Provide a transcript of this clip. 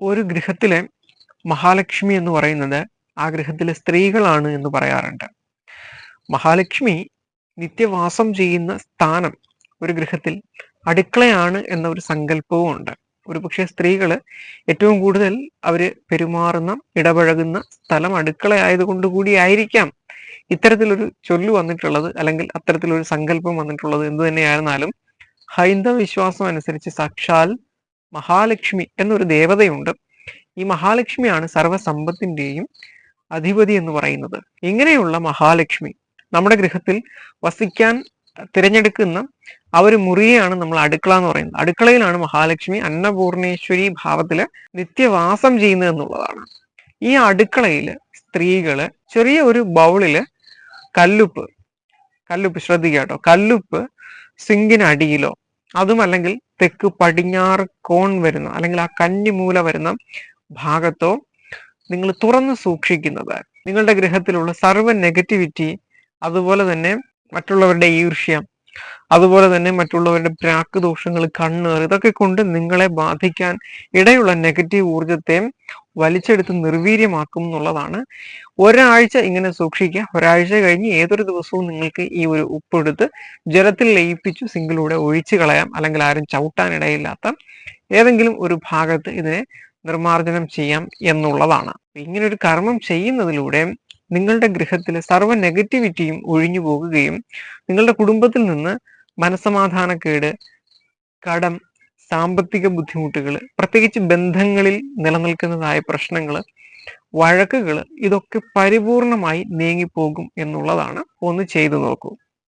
ഒരു ഗൃഹത്തിലെ മഹാലക്ഷ്മി എന്ന് പറയുന്നത് ആ ഗൃഹത്തിലെ സ്ത്രീകളാണ് എന്ന് പറയാറുണ്ട്. മഹാലക്ഷ്മി നിത്യവാസം ചെയ്യുന്ന സ്ഥാനം ഒരു ഗൃഹത്തിൽ അടുക്കളയാണ് എന്ന ഒരു സങ്കല്പവും ഉണ്ട്. ഒരു പക്ഷേ സ്ത്രീകൾ ഏറ്റവും കൂടുതൽ അവർ പെരുമാറുന്ന ഇടപഴകുന്ന സ്ഥലം അടുക്കളയായതുകൊണ്ട് കൂടി ആയിരിക്കാം ഇത്തരത്തിലൊരു ചൊല്ലു വന്നിട്ടുള്ളത് അല്ലെങ്കിൽ അത്തരത്തിലൊരു സങ്കല്പം വന്നിട്ടുള്ളത് എന്ത് തന്നെയായിരുന്നാലും ഹൈന്ദവ വിശ്വാസം അനുസരിച്ച് സാക്ഷാൽ മഹാലക്ഷ്മി എന്നൊരു ദേവതയുണ്ട്. ഈ മഹാലക്ഷ്മിയാണ് സർവസമ്പത്തിന്റെയും അധിപതി എന്ന് പറയുന്നത്. ഇങ്ങനെയുള്ള മഹാലക്ഷ്മി നമ്മുടെ ഗൃഹത്തിൽ വസിക്കാൻ തിരഞ്ഞെടുക്കുന്ന ആ ഒരു മുറിയെയാണ് നമ്മൾ അടുക്കള എന്ന് പറയുന്നത്. അടുക്കളയിലാണ് മഹാലക്ഷ്മി അന്നപൂർണേശ്വരി ഭാവത്തിൽ നിത്യവാസം ചെയ്യുന്നത് എന്നുള്ളതാണ്. ഈ അടുക്കളയിൽ സ്ത്രീകൾ ചെറിയ ഒരു ബൗളിൽ കല്ലുപ്പ് കല്ലുപ്പ് ശ്രദ്ധിക്കുക കേട്ടോ. കല്ലുപ്പ് സിങ്കിനടിയിലോ അതും അല്ലെങ്കിൽ തെക്ക് പടിഞ്ഞാറ് കോൺ വരുന്ന അല്ലെങ്കിൽ ആ കന്നിമൂല വരുന്ന ഭാഗത്തോ നിങ്ങൾ തുറന്ന് സൂക്ഷിക്കുന്നത്. നിങ്ങളുടെ ഗ്രഹത്തിലുള്ള സർവ നെഗറ്റിവിറ്റി അതുപോലെ തന്നെ മറ്റുള്ളവരുടെ ഈർഷ്യ അതുപോലെ തന്നെ മറ്റുള്ളവരുടെ പ്രാക്ക് ദോഷങ്ങൾ കണ്ണേർ ഇതൊക്കെ കൊണ്ട് നിങ്ങളെ ബാധിക്കാൻ ഇടയുള്ള നെഗറ്റീവ് ഊർജത്തെ വലിച്ചെടുത്ത് നിർവീര്യമാക്കും എന്നുള്ളതാണ്. ഒരാഴ്ച ഇങ്ങനെ സൂക്ഷിക്കുക. ഒരാഴ്ച കഴിഞ്ഞ് ഏതൊരു ദിവസവും നിങ്ങൾക്ക് ഈ ഒരു ഉപ്പെടുത്ത് ജലത്തിൽ ലയിപ്പിച്ചു സിങ്കിലൂടെ ഒഴിച്ചു കളയാം. അല്ലെങ്കിൽ ആരും ചവിട്ടാനിടയില്ലാത്ത ഏതെങ്കിലും ഒരു ഭാഗത്ത് ഇതിനെ നിർമാർജനം ചെയ്യാം എന്നുള്ളതാണ്. ഇങ്ങനെ ഒരു കർമ്മം ചെയ്യുന്നതിലൂടെ നിങ്ങളുടെ ഗൃഹത്തിലെ സർവ നെഗറ്റിവിറ്റിയും ഒഴിഞ്ഞു പോകുകയും നിങ്ങളുടെ കുടുംബത്തിൽ നിന്ന് മനസമാധാനക്കേട് കടം സാമ്പത്തിക ബുദ്ധിമുട്ടുകൾ പ്രത്യേകിച്ച് ബന്ധങ്ങളിൽ നിലനിൽക്കുന്നതായ പ്രശ്നങ്ങൾ വഴക്കുകൾ ഇതൊക്കെ പരിപൂർണമായി നീങ്ങിപ്പോകും എന്നുള്ളതാണ് ഒന്ന് ചെയ്തു നോക്കൂ.